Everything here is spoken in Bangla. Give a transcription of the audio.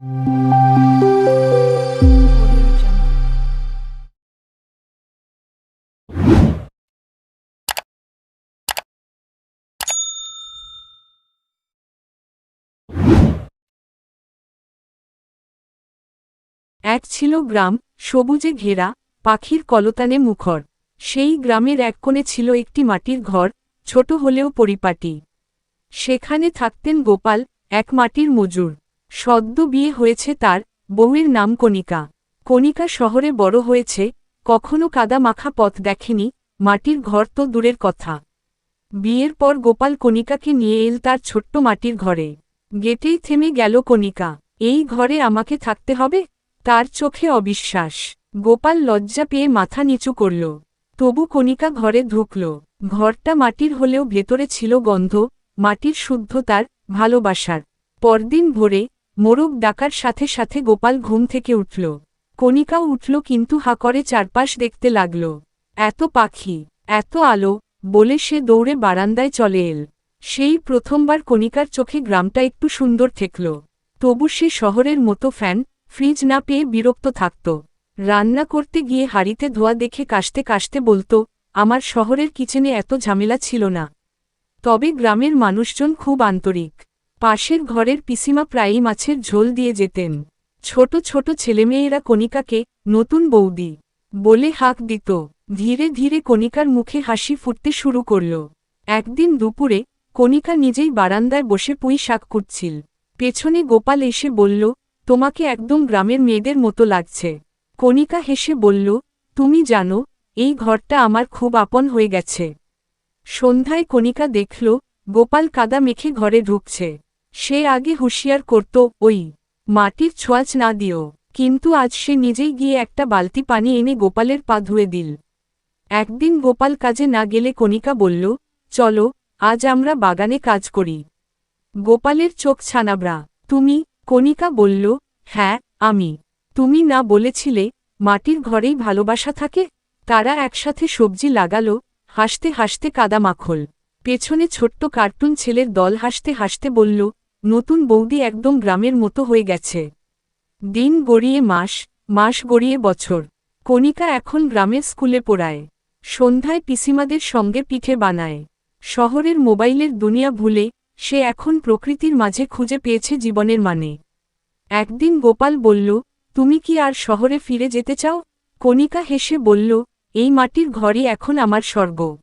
এক ছিল গ্রাম, সবুজে ঘেরা, পাখির কলতানে মুখর। সেই গ্রামের এক কোণে ছিল একটি মাটির ঘর, ছোট হলেও পরিপাটি। সেখানে থাকতেন গোপাল, এক মাটির মজুর। সদ্য বিয়ে হয়েছে তার বউয়ের নাম কণিকা। কণিকা শহরে বড় হয়েছে, কখনো কাদা মাখা পথ দেখেনি, মাটির ঘর তো দূরের কথা। বিয়ের পর গোপাল কণিকাকে নিয়ে এল তার ছোট্ট মাটির ঘরে। গেটেই থেমে গেল কণিকা, এই ঘরে আমাকে থাকতে হবে? তার চোখে অবিশ্বাস। গোপাল লজ্জা পেয়ে মাথা নিচু করল। তবু কণিকা ঘরে ঢুকল। ঘরটা মাটির হলেও ভেতরে ছিল গন্ধ, মাটির শুদ্ধতার ভালোবাসার। পরদিন ভোরে মোরগ ডাকার সাথে সাথে গোপাল ঘুম থেকে উঠল। কণিকাও উঠল কিন্তু হা করে চারপাশ দেখতে লাগল। এত পাখি, এত আলো, বলে সে দৌড়ে বারান্দায় চলে এল। সেই প্রথমবার কণিকার চোখে গ্রামটা একটু সুন্দর ঠেকল। তবু সে শহরের মতো ফ্যান, ফ্রিজ না পেয়ে বিরক্ত থাকত। রান্না করতে গিয়ে হাড়িতে ধোয়া দেখে কাশতে কাশতে বলতো, আমার শহরের কিচেনে এত ঝামেলা ছিল না। তবে গ্রামের মানুষজন খুব আন্তরিক। পাশের ঘরের পিসিমা প্রায়ই মাছের ঝোল দিয়ে যেতেন। ছোট ছোট ছেলেমেয়েরা কণিকাকে, নতুন বৌদি বলে হাঁক দিত। ধীরে ধীরে কণিকার মুখে হাসি ফুটতে শুরু করল। একদিন দুপুরে, কণিকা নিজেই বারান্দায় বসে পুঁই শাক কুটছিল। পেছনে গোপাল এসে বলল, তোমাকে একদম গ্রামের মেয়েদের মতো লাগছে। কণিকা হেসে বলল, তুমি জানো, এই ঘরটা আমার খুব আপন হয়ে গেছে। সন্ধ্যায় কণিকা দেখল, গোপাল কাদা মেখে ঘরে ঢুকছে। সে আগে হুঁশিয়ার করত, ওই মাটির ছোঁয়াচ না দিও। কিন্তু আজ সে নিজেই গিয়ে একটা বালতি পানি এনে গোপালের পা ধুয়ে দিল। একদিন গোপাল কাজে না গেলে কণিকা বলল, চলো, আজ আমরা বাগানে কাজ করি। গোপালের চোখ ছানাবড়া, তুমি? কণিকা বলল হ্যাঁ আমি। তুমি না বলেছিলে, মাটির ঘরেই ভালোবাসা থাকে? তারা একসাথে সবজি লাগালো, হাসতে হাসতে কাদা মাখল। পেছনে ছোট্ট কার্টুন ছেলের দল হাসতে হাসতে বলল নতুন বৌদি একদম গ্রামের মতো হয়ে গেছে। দিন গড়িয়ে মাস মাস গড়িয়ে বছর। কণিকা এখন গ্রামের স্কুলে পড়ায়। সন্ধ্যায় পিসিমাদের সঙ্গে পিঠে বানায়। শহরের মোবাইলের দুনিয়া ভুলে, সে এখন প্রকৃতির মাঝে খুঁজে পেয়েছে জীবনের মানে। একদিন গোপাল বলল, তুমি কি আর শহরে ফিরে যেতে চাও? কণিকা হেসে বলল, এই মাটির ঘরই এখন আমার স্বর্গ।